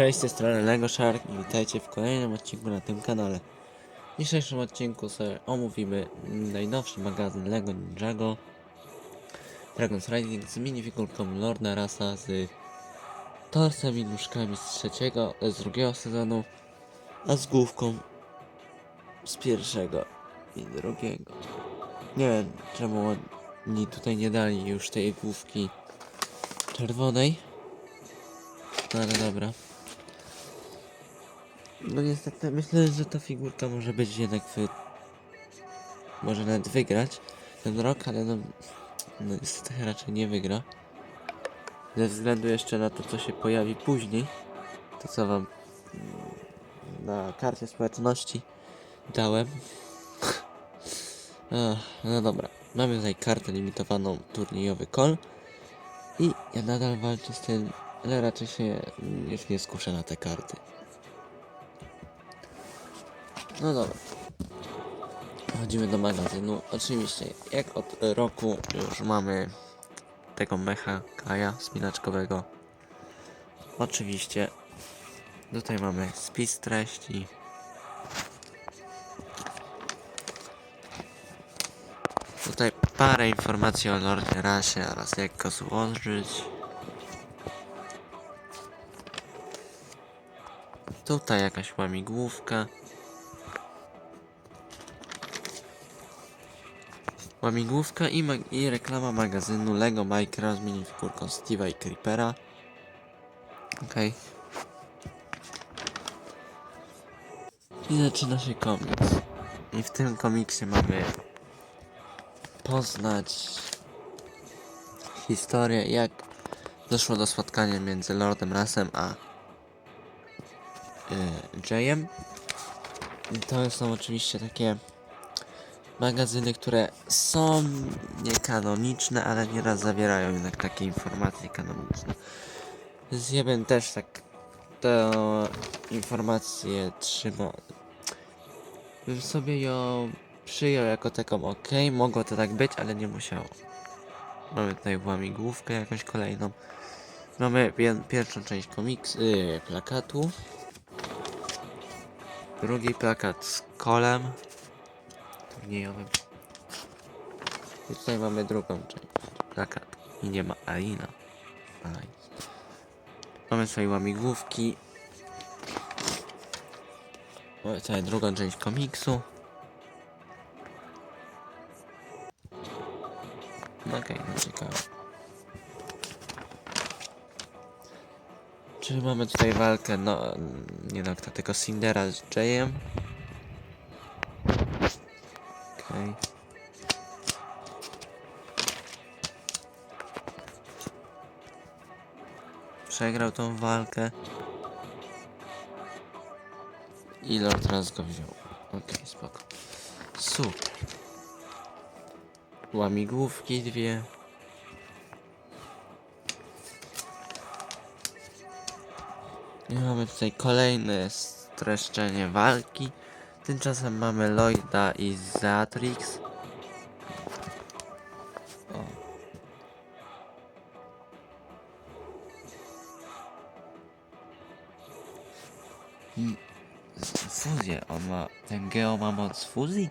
Cześć, z tej strony Lego Shark i witajcie w kolejnym odcinku na tym kanale. W dzisiejszym odcinku sobie omówimy najnowszy magazyn Lego Ninjago Dragon's Rising z minifigurką Lorda Rasa z torsem i nóżkami z trzeciego, z drugiego sezonu, a z główką z pierwszego i drugiego. Nie wiem czemu oni tutaj nie dali już tej główki czerwonej. No ale dobra. No niestety myślę, że ta figurka może być jednak wy... Może nawet wygrać ten rok, ale no, no niestety raczej nie wygra. Ze względu jeszcze na to, co się pojawi później. To co wam mm, na karcie społeczności dałem. No dobra. Mamy tutaj kartę limitowaną turniejowy kol. I ja nadal walczę z tym, ale raczej się mm, już nie skuszę na te karty. No dobra. Chodzimy do magazynu. Oczywiście, jak od roku już mamy tego mecha Kaja spinaczkowego. Oczywiście. Tutaj mamy spis treści. Tutaj parę informacji o Lordzie Rasie oraz jak go złożyć. Tutaj jakaś łamigłówka. Łamigłówka i, i reklama magazynu Lego Micro z minifigurką Steve'a i Creepera. Okej. I zaczyna się komiks. I w tym komiksie mamy poznać historię, jak doszło do spotkania między Lordem Rasem a y, Jayem. I to są oczywiście takie magazyny, które są niekanoniczne, ale nieraz zawierają jednak takie informacje kanoniczne. Z Jebem też tak te informacje trzyma. Bym sobie ją przyjął jako taką ok, mogło to tak być, ale nie musiało. Mamy tutaj łamigłówkę jakąś kolejną. Mamy pier- pierwszą część komiks, yy, plakatu. Drugi plakat z kolem turniejowym. I tutaj mamy drugą część plakatu. I nie ma Alina. Aj. Mamy swoje łamigłówki. Mamy tutaj drugą część komiksu. No Okej, no ciekawe. Czy mamy tutaj walkę, no nie no kto, tylko Cindera z Jayem? Okej. Przegrał tą walkę. I Lord raz go wziął. Okej, spoko. Super. Łamigłówki dwie. I mamy tutaj kolejne streszczenie walki. Tymczasem mamy Lloyda i Zatrix. Fuzję. On ma. Ten Geo ma moc fuzji?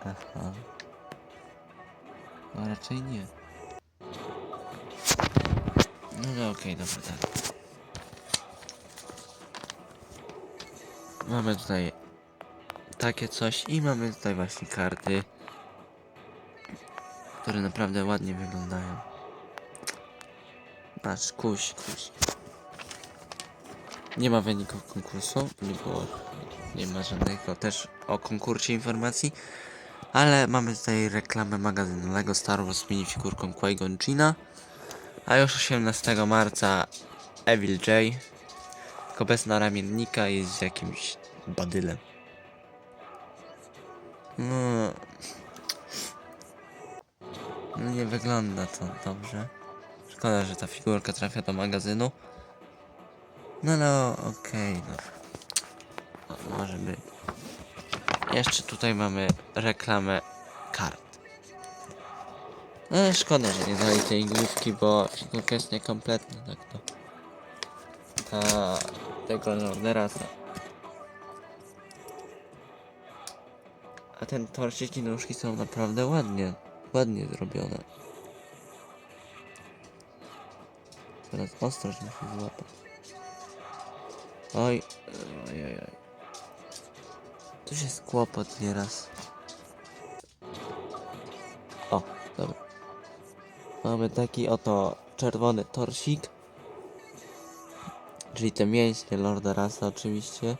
Aha. No raczej nie. No, okej, dobra, tak. Mamy tutaj takie coś i mamy tutaj właśnie karty, które naprawdę ładnie wyglądają. Patrz, kuś, kuś. Nie ma wyników konkursu, nie było, nie ma żadnego też o konkursie informacji, ale mamy tutaj reklamę magazynu LEGO Star Wars minifigurką Qui-Gon Jina, a już 18 marca Evil J, tylko bez naramiennika i z jakimś badylem. No, no nie wygląda to dobrze. Szkoda, że ta figurka trafia do magazynu. No no, okej, no. no. Może być. Jeszcze tutaj mamy reklamę kart. Ale szkoda, że nie dali tej główki, bo figurka jest niekompletna, tak to. Ta... tego Lorderasa. A ten torsik i nóżki są naprawdę ładnie, ładnie zrobione. Teraz ostrość musi złapać. Oj, oj, oj, oj. Się jest kłopot nieraz. O, dobra. Mamy taki oto czerwony torsik. Czyli te mięśnie Lorda Rasa oczywiście.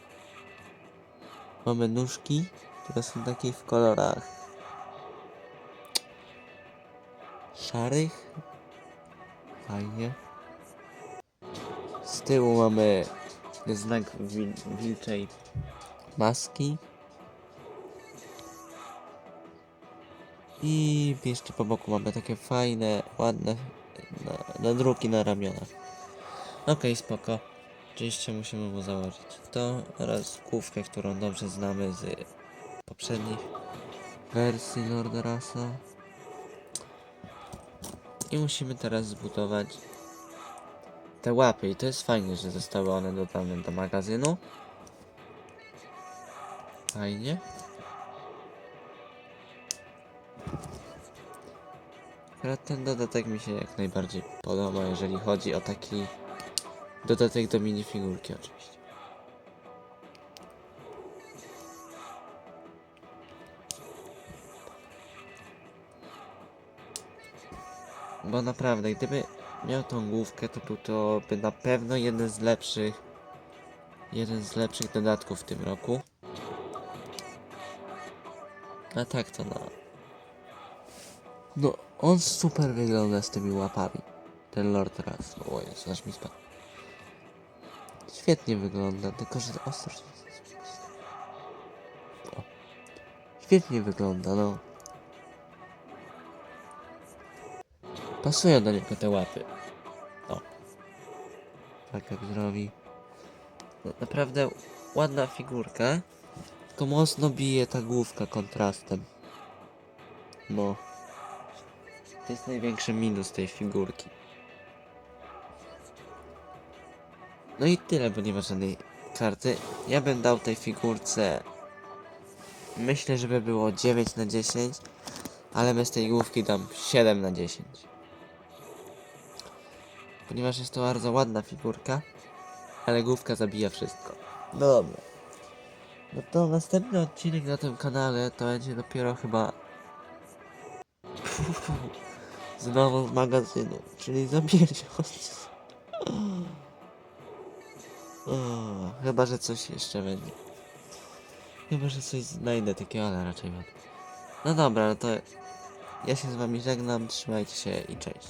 Mamy nóżki, które są takie w kolorach szarych. Fajnie. Z tyłu mamy znak wil wilczej maski. I jeszcze po boku mamy takie fajne, ładne na, nadruki na ramionach. Okej, spoko. Oczywiście musimy mu założyć to oraz główkę, którą dobrze znamy z poprzednich wersji Lorda Rasa. I musimy teraz zbudować te łapy i to jest fajnie, że zostały one dodane do magazynu. Fajnie. Akurat ten dodatek mi się jak najbardziej podoba, jeżeli chodzi o taki dodatek do minifigurki oczywiście. Bo naprawdę, gdyby miał tą główkę, to był to by na pewno jeden z lepszych jeden z lepszych dodatków w tym roku. A tak to no. No, on super wygląda z tymi łapami. Ten Lord Raz. O Jezu, aż mi spadł. Świetnie wygląda, tylko że ostrość jest... O. Świetnie wygląda, no. Pasują do niego te łapy. O. Tak jak zrobi. No, naprawdę ładna figurka. Tylko mocno bije ta główka kontrastem. No. To jest największy minus tej figurki. No i tyle, bo nie ma żadnej karty. Ja bym dał tej figurce. Myślę, żeby było 9 na 10, ale bez tej główki dam 7 na 10. Ponieważ jest to bardzo ładna figurka, ale główka zabija wszystko. No dobra. No to następny odcinek na tym kanale to będzie dopiero chyba znowu z magazynu, czyli za miesiąc. Chyba, że coś jeszcze będzie. Chyba, że coś znajdę takiego, ale raczej wątpię. No dobra, no to ja się z wami żegnam, trzymajcie się i cześć.